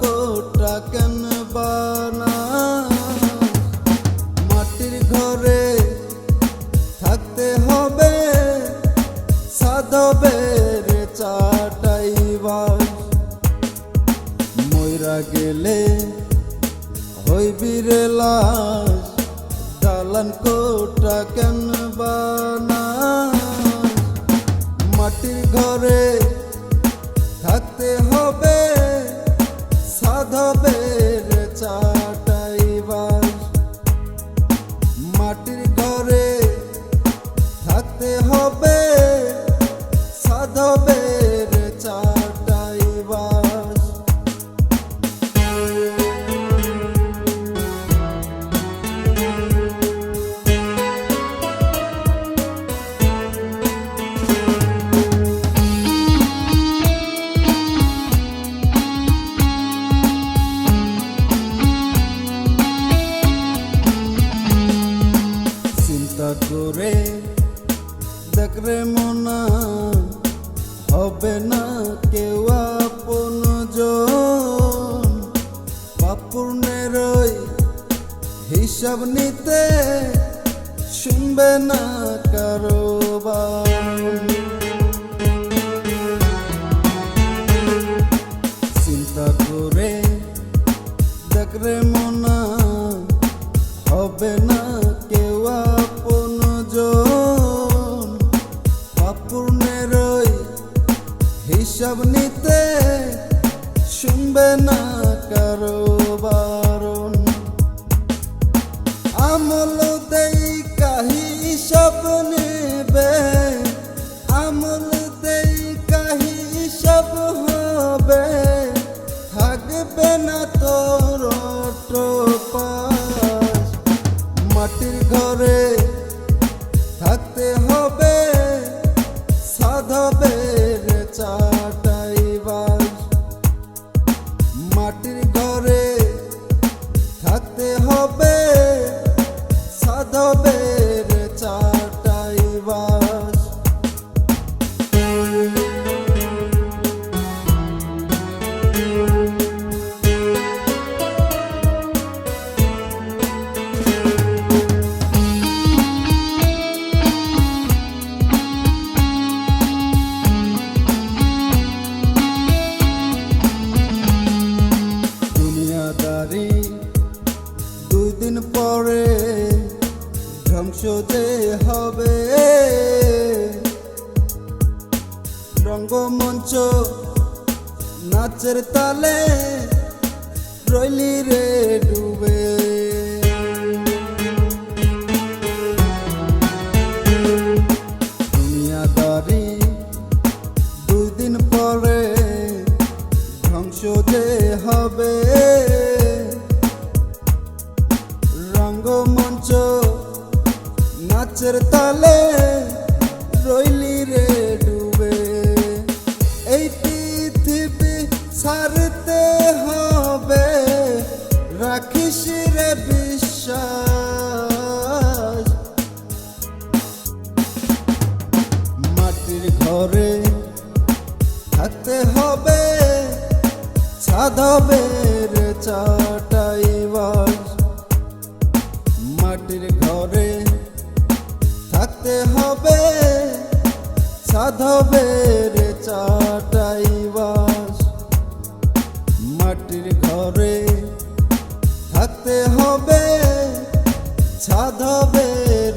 ঘরটা কেন বানা মাটির ঘরে থাকতে হবে ময়রা গেলে হইবি রে দালান কোটা কেন বানা মাটির ঘরে হিসাব নিতে শুনবে না কারও চিন্তা করে দেখরে মনা, হবে না কেউ আপন ওই হিসাব নিতে শুনবে না কারও সাধবের চাটাই যে হবে রঙ্গমঞ্চ নাচের তালে রইলি রে ডুবে। দুনিয়াদারি দুই দিন পরে ধ্বংস হবে নাচের তালে রইলি রে ডুবে। এই পৃথিবী সারতে হবে, রাখিস রে বিশ্বাস। মাটির ঘরে থাকতে হবে সাধবের থাকতে হবে সাধবের চাটাই বাস। মাটির ঘরে থাকতে হবে সাধবের